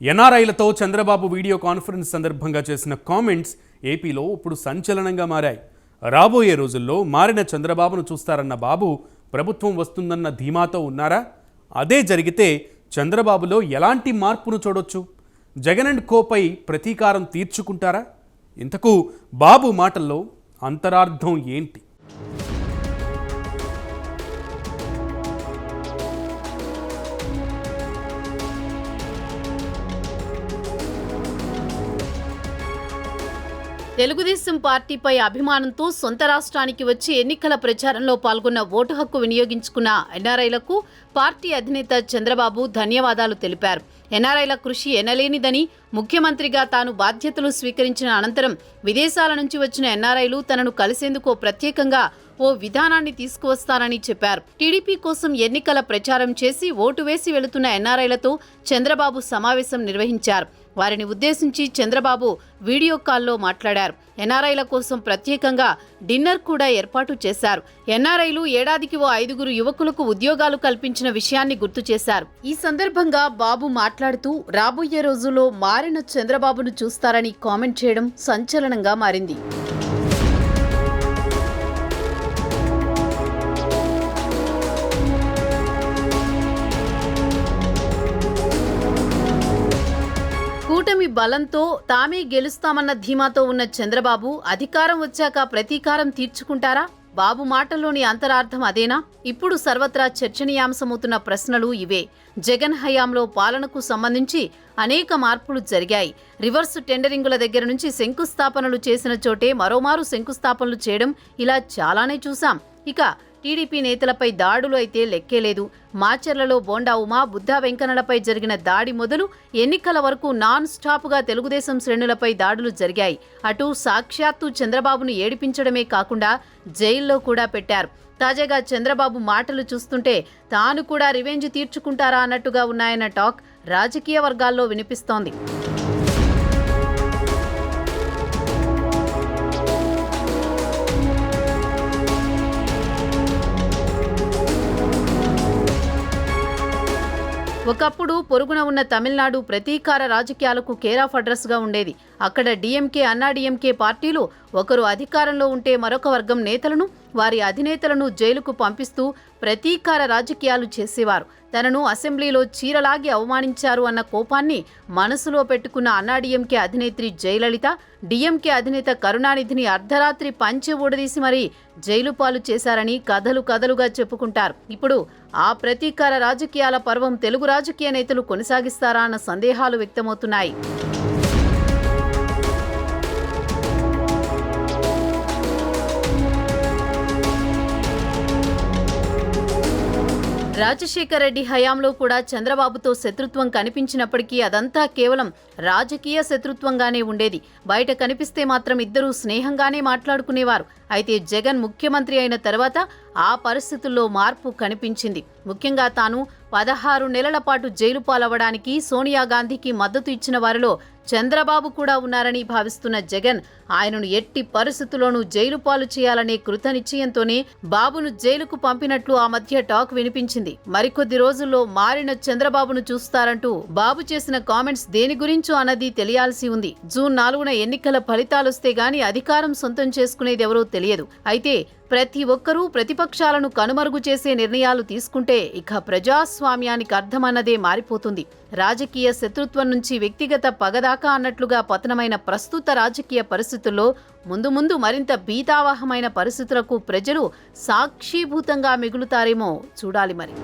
ఎన్ఆర్ఐలతో Chandrababu video conference సందర్భంగా చేసిన comments ఏపీలో ఇప్పుడు సంచలనంగా మారాయి. రాబోయే రోజుల్లో మారిన చంద్రబాబును చూస్తారన్న బాబు ప్రభుత్వం వస్తుందన్న ధీమాతో ఉన్నారా? అదే జరిగితే చంద్రబాబులో ఎలాంటి మార్పును చూడొచ్చు? జగన్ అండ్ కోపై ప్రతీకారం తీర్చుకుంటారా? ఇంతకు బాబు మాటల్లో అంతరార్థం ఏంటి? తెలుగుదేశం పార్టీపై అభిమానంతో సొంత రాష్ట్రానికి వచ్చి ఎన్నికల ప్రచారంలో పాల్గొన్న ఓటు హక్కు వినియోగించుకున్న ఎన్ఆర్ఐలకు పార్టీ అధినేత చంద్రబాబు ధన్యవాదాలు తెలిపారు. ఎన్ఆర్ఐల కృషి ఎనలేనిదని ముఖ్యమంత్రిగా తాను బాధ్యతలు స్వీకరించిన అనంతరం విదేశాల నుంచి వచ్చిన ఎన్ఆర్ఐలు తనను కలిసేందుకు ప్రత్యేకంగా ఓ విధానాన్ని తీసుకువస్తానని చెప్పారు. టీడీపీ కోసం ఎన్నికల ప్రచారం చేసి ఓటు వేసి వెళుతున్న ఎన్ఆర్ఐలతో చంద్రబాబు సమావేశం నిర్వహించారు. వారిని ఉద్దేశించి చంద్రబాబు వీడియో కాల్లో మాట్లాడారు. ఎన్ఆర్ఐల కోసం ప్రత్యేకంగా డిన్నర్ కూడా ఏర్పాటు చేశారు. ఎన్ఆర్ఐలు ఏడాదికి ఓ ఐదుగురు యువకులకు ఉద్యోగాలు కల్పించిన విషయాన్ని గుర్తు చేశారు. ఈ సందర్భంగా బాబు మాట్లాడుతూ రాబోయే రోజుల్లో మారిన చంద్రబాబును చూస్తారని కామెంట్ చేయడం సంచలనంగా మారింది. కూటమి బలంతో తామే గెలుస్తామన్న ధీమాతో ఉన్న చంద్రబాబు అధికారం వచ్చాక ప్రతీకారం తీర్చుకుంటారా? బాబు మాటల్లోని అంతరార్థం అదేనా? ఇప్పుడు సర్వత్రా చర్చనీయాంశమవుతున్న ప్రశ్నలు ఇవే. జగన్ హయాంలో పాలనకు సంబంధించి అనేక మార్పులు జరిగాయి. రివర్స్ టెండరింగుల దగ్గర నుంచి శంకుస్థాపనలు చేసిన చోటే మరోమారు శంకుస్థాపనలు చేయడం ఇలా చాలానే చూశాం. ఇక టీడీపీ నేతలపై దాడులు అయితే లెక్కేలేదు. మాచర్లలో బోండా ఉమా బుద్ధా వెంకన్నలపై జరిగిన దాడి మొదలు ఎన్నికల వరకు నాన్ స్టాప్గా తెలుగుదేశం శ్రేణులపై దాడులు జరిగాయి. అటు సాక్షాత్తు చంద్రబాబును ఏడిపించడమే కాకుండా జైల్లో కూడా పెట్టారు. తాజాగా చంద్రబాబు మాటలు చూస్తుంటే తాను కూడా రివెంజ్ తీర్చుకుంటారా అన్నట్టుగా ఉన్నాయన్న టాక్ రాజకీయ వర్గాల్లో వినిపిస్తోంది. ఒకప్పుడు పొరుగున ఉన్న తమిళనాడు ప్రతీకార రాజకీయాలకు కేరాఫ్ అడ్రస్గా ఉండేది. అక్కడ డిఎంకే అన్నాడీఎంకే పార్టీలు ఒకరు అధికారంలో ఉంటే మరొక వర్గం నేతలను వారి అధినేతలను జైలుకు పంపిస్తూ ప్రతీకార రాజకీయాలు చేసేవారు. తనను అసెంబ్లీలో చీరలాగి అవమానించారు అన్న కోపాన్ని మనసులో పెట్టుకున్న అన్నాడీఎంకే అధినేత్రి జయలలిత డిఎంకే అధినేత కరుణానిధిని అర్ధరాత్రి పంచె ఊడదీసి మరీ జైలు పాలు చేశారని కథలు కథలుగా చెప్పుకుంటారు. ఇప్పుడు ఆ ప్రతీకార రాజకీయాల పర్వం తెలుగు రాజకీయ నేతలు కొనసాగిస్తారా అన్న సందేహాలు వ్యక్తమవుతున్నాయి. రాజశేఖర రెడ్డి హయాంలో కూడా చంద్రబాబుతో శత్రుత్వం కనిపించినప్పటికీ అదంతా కేవలం రాజకీయ శత్రుత్వంగానే ఉండేది. బయట కనిపిస్తే మాత్రం ఇద్దరూ స్నేహంగానే మాట్లాడుకునేవారు. అయితే జగన్ ముఖ్యమంత్రి అయిన తర్వాత ఆ పరిస్థితుల్లో మార్పు కనిపించింది. ముఖ్యంగా తాను పదహారు నెలల పాటు జైలు పాలవ్వడానికి సోనియా గాంధీకి మద్దతు ఇచ్చిన వారిలో చంద్రబాబు కూడా ఉన్నారని భావిస్తున్న జగన్ ఆయనను ఎట్టి పరిస్థితుల్లోనూ జైలు పాలు చేయాలనే కృత నిశ్చయంతోనే బాబును జైలుకు పంపినట్లు ఆ మధ్య టాక్ వినిపించింది. మరికొద్ది రోజుల్లో మారిన చంద్రబాబును చూస్తారంటూ బాబు చేసిన కామెంట్స్ దేని గురించో అన్నది తెలియాల్సి ఉంది. జూన్ నాలుగున ఎన్నికల ఫలితాలొస్తే గాని అధికారం సొంతం చేసుకునేది ఎవరో తెలియదు. అయితే ప్రతి ఒక్కరూ ప్రతిపక్షాలను కనుమరుగు చేసే నిర్ణయాలు తీసుకుంటే ఇక ప్రజాస్వామ్యానికి అర్థమన్నదే మారిపోతుంది. రాజకీయ శత్రుత్వం నుంచి వ్యక్తిగత పగదాకా అన్నట్లుగా పతనమైన ప్రస్తుత రాజకీయ పరిస్థితుల్లో ముందు ముందు మరింత భీతావహమైన పరిస్థితులకు ప్రజలు సాక్షీభూతంగా మిగులుతారేమో చూడాలి మరి.